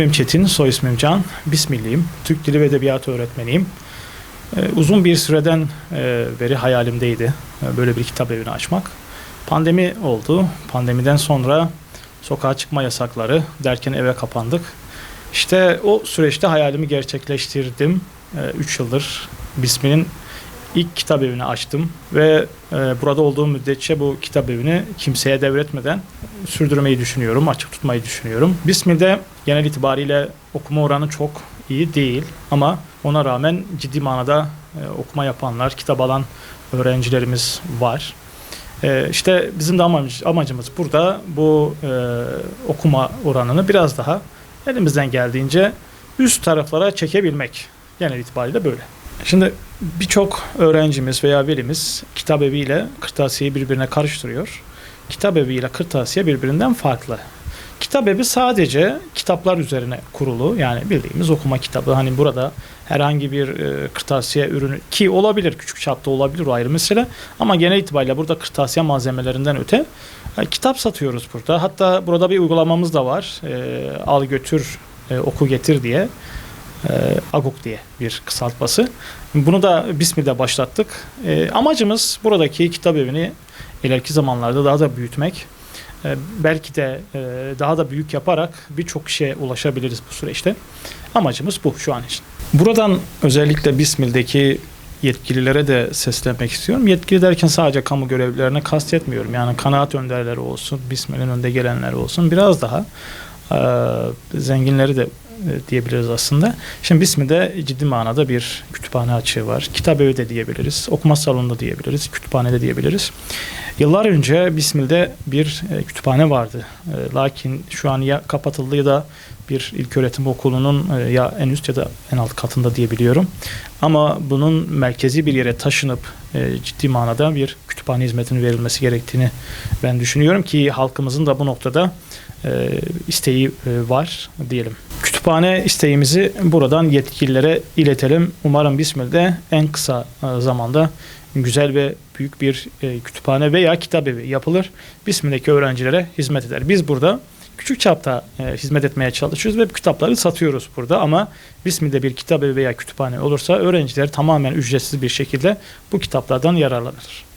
İsmim Çetin, soy ismim Can. Bismilliyim. Türk Dili ve Edebiyatı öğretmeniyim. Ee, uzun bir süreden e, beri hayalimdeydi e, böyle bir kitap evini açmak. Pandemi oldu. Pandemiden sonra sokağa çıkma yasakları derken eve kapandık. İşte o süreçte hayalimi gerçekleştirdim. 3 yıldır Bismil'in ilk kitap evini açtım ve e, burada olduğum müddetçe bu kitap evini kimseye devretmeden sürdürmeyi düşünüyorum, açık tutmayı düşünüyorum. Bismil'de genel itibariyle okuma oranı çok iyi değil ama ona rağmen ciddi manada e, okuma yapanlar, kitap alan öğrencilerimiz var. E, işte bizim de amacımız, amacımız burada bu e, okuma oranını biraz daha elimizden geldiğince üst taraflara çekebilmek. Genel itibariyle böyle. Şimdi birçok öğrencimiz veya velimiz kitap eviyle kırtasiyeyi birbirine karıştırıyor. Kitap eviyle kırtasiye birbirinden farklı. Kitap evi sadece kitaplar üzerine kurulu. Yani bildiğimiz okuma kitabı. Hani burada herhangi bir e, kırtasiye ürünü ki olabilir küçük çapta olabilir o ayrı mesele. Ama genel itibariyle burada kırtasiye malzemelerinden öte e, kitap satıyoruz burada. Hatta burada bir uygulamamız da var. E, al götür e, oku getir diye. E, AGOK diye bir kısaltması. Bunu da Bismil'de başlattık. E, amacımız buradaki kitap evini ileriki zamanlarda daha da büyütmek. E, belki de e, daha da büyük yaparak birçok kişiye ulaşabiliriz bu süreçte. Amacımız bu şu an için. Buradan özellikle Bismil'deki yetkililere de seslenmek istiyorum. Yetkili derken sadece kamu görevlilerine kastetmiyorum. Yani kanaat önderleri olsun, Bismil'in önde gelenleri olsun. Biraz daha e, zenginleri de diyebiliriz aslında. Şimdi Bismi'de ciddi manada bir kütüphane açığı var. Kitap evi de diyebiliriz. Okuma salonu da diyebiliriz. Kütüphane de diyebiliriz. Yıllar önce Bismil'de bir e, kütüphane vardı. E, lakin şu an ya kapatıldı ya da bir ilköğretim okulunun e, ya en üst ya da en alt katında diyebiliyorum. Ama bunun merkezi bir yere taşınıp e, ciddi manada bir kütüphane hizmetinin verilmesi gerektiğini ben düşünüyorum ki halkımızın da bu noktada e, isteği e, var diyelim. Kütüphane isteğimizi buradan yetkililere iletelim. Umarım Bismil'de en kısa e, zamanda güzel ve büyük bir e, kütüphane veya kitap evi yapılır. Bismil'deki öğrencilere hizmet eder. Biz burada küçük çapta e, hizmet etmeye çalışıyoruz ve kitapları satıyoruz burada ama Bismil'de bir kitap evi veya kütüphane olursa öğrenciler tamamen ücretsiz bir şekilde bu kitaplardan yararlanır.